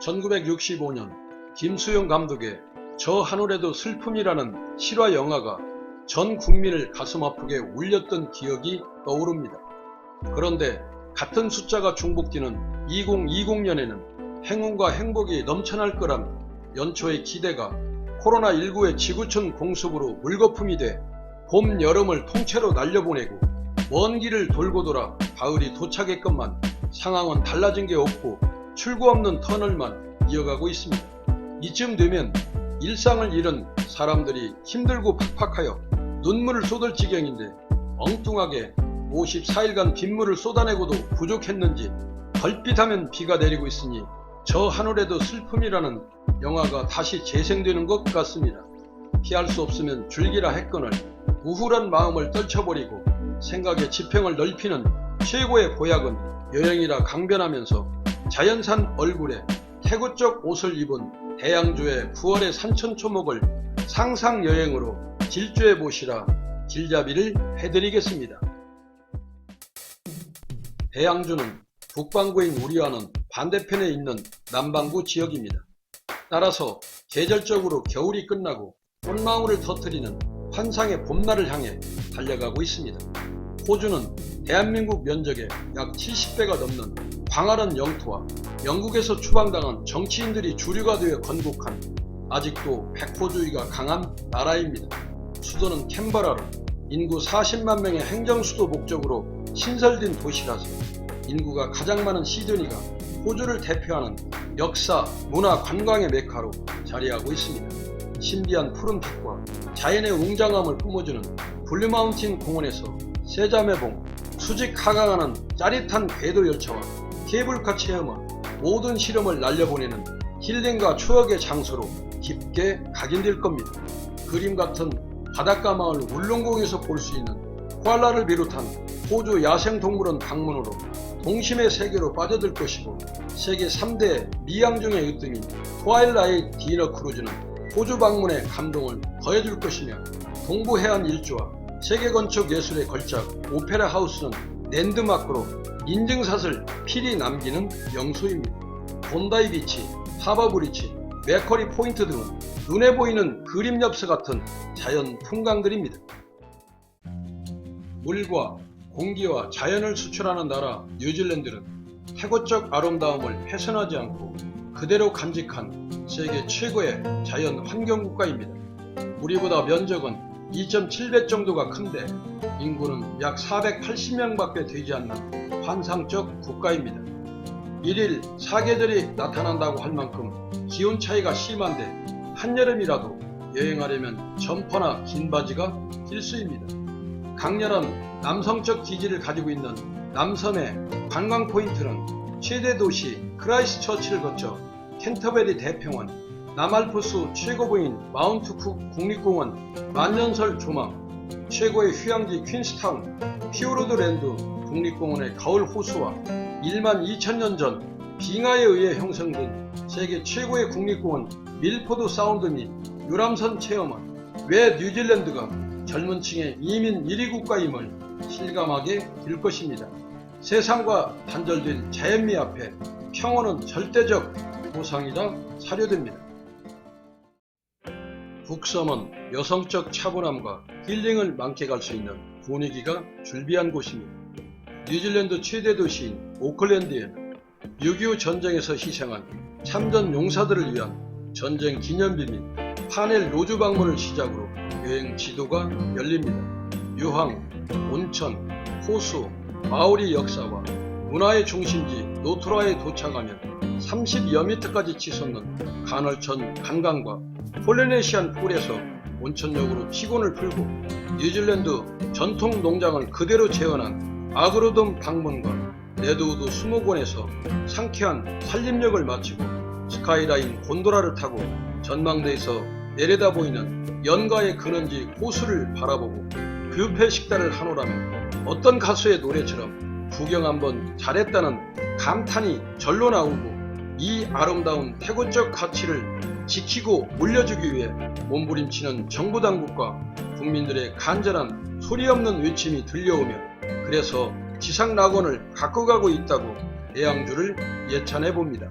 1965년 김수영 감독의 저 하늘에도 슬픔이라는 실화 영화가 전 국민을 가슴 아프게 울렸던 기억이 떠오릅니다. 그런데 같은 숫자가 중복되는 2020년에는 행운과 행복이 넘쳐날 거란 연초의 기대가 코로나19의 지구촌 공습으로 물거품이 돼 봄, 여름을 통째로 날려보내고 먼 길을 돌고 돌아 가을이 도착했건만 상황은 달라진 게 없고 출구 없는 터널만 이어가고 있습니다. 이쯤 되면 일상을 잃은 사람들이 힘들고 팍팍하여 눈물을 쏟을 지경인데 엉뚱하게 54일간 빗물을 쏟아내고도 부족했는지 걸핏하면 비가 내리고 있으니 저 하늘에도 슬픔이라는 영화가 다시 재생되는 것 같습니다. 피할 수 없으면 줄기라 했거늘 우울한 마음을 떨쳐버리고 생각의 지평을 넓히는 최고의 보약은 여행이라 강변하면서 자연산 얼굴에 태구적 옷을 입은 대양주의 9월의 산천초목을 상상여행으로 질주해 보시라 길잡이를 해드리겠습니다. 대양주는 북반구인 우리와는 반대편에 있는 남반구 지역입니다. 따라서 계절적으로 겨울이 끝나고 꽃망울을 터뜨리는 환상의 봄날을 향해 달려가고 있습니다. 호주는 대한민국 면적의 약 70배가 넘는 광활한 영토와 영국에서 추방당한 정치인들이 주류가 되어 건국한 아직도 백호주의가 강한 나라입니다. 수도는 캔버라로 인구 40만 명의 행정수도 목적으로 신설된 도시라서 인구가 가장 많은 시드니가 호주를 대표하는 역사, 문화, 관광의 메카로 자리하고 있습니다. 신비한 푸른 빛과 자연의 웅장함을 뿜어주는 블루마운틴 공원에서 세자매봉, 수직 하강하는 짜릿한 궤도 열차와 케이블카 체험은 모든 시름을 날려보내는 힐링과 추억의 장소로 깊게 각인될 겁니다. 그림 같은 바닷가 마을 울릉공에서 볼 수 있는 코알라를 비롯한 호주 야생동물원 방문으로 동심의 세계로 빠져들 것이고 세계 3대 미양중의 으뜸인 트와일라이트 디너 크루즈는 호주 방문의 감동을 더해줄 것이며 동부 해안 일주와 세계 건축 예술의 걸작 오페라 하우스는 랜드마크로 인증샷을 필히 남기는 명소입니다. 본다이 비치, 하버 브리치, 맥커리 포인트 등은 눈에 보이는 그림 엽서 같은 자연 풍광들입니다. 물과 공기와 자연을 수출하는 나라 뉴질랜드는 태고적 아름다움을 훼손하지 않고 그대로 간직한 세계 최고의 자연 환경 국가입니다. 우리보다 면적은 2.7배 정도가 큰데 인구는 약 480명밖에 되지 않는 환상적 국가입니다. 일일 사계절이 나타난다고 할 만큼 기온 차이가 심한데 한여름이라도 여행하려면 점퍼나 긴 바지가 필수입니다. 강렬한 남성적 기질을 가지고 있는 남섬의 관광 포인트는 최대 도시 크라이스처치를 거쳐 캔터베리 대평원, 남알프스 최고봉인 마운트 쿡 국립공원, 만년설 조망, 최고의 휴양지 퀸스타운, 피오르드랜드 국립공원의 가을 호수와 1만 2천년 전 빙하에 의해 형성된 세계 최고의 국립공원 밀포드 사운드 및 유람선 체험은 왜 뉴질랜드가 젊은 층의 이민 1위 국가임을 실감하게 될 것입니다. 세상과 단절된 자연미 앞에 평온은 절대적 보상이라 사료됩니다. 북섬은 여성적 차분함과 힐링을 만끽할 수 있는 분위기가 줄비한 곳입니다. 뉴질랜드 최대 도시인 오클랜드에는 6.25 전쟁에서 희생한 참전 용사들을 위한 전쟁 기념비 및 파넬 로즈 방문을 시작으로 여행 지도가 열립니다. 유황, 온천, 호수, 마오리 역사와 문화의 중심지 노트라에 도착하면 30여 미터까지 치솟는 간헐천 간강과 폴리네시안 풀에서 온천역으로 피곤을 풀고 뉴질랜드 전통 농장을 그대로 재현한 아그로돔 방문과 레드우드 수목원에서 상쾌한 산림욕을 마치고 스카이라인 곤도라를 타고 전망대에서 내려다 보이는 연가의 그는지 호수를 바라보고 뷔페 식단을 하노라면 어떤 가수의 노래처럼 구경 한번 잘했다는 감탄이 절로 나오고 이 아름다운 태고적 가치를 지키고 물려주기 위해 몸부림치는 정부 당국과 국민들의 간절한 소리 없는 외침이 들려오며 그래서 지상 낙원을 갖고 가고 있다고 대양주를 예찬해 봅니다.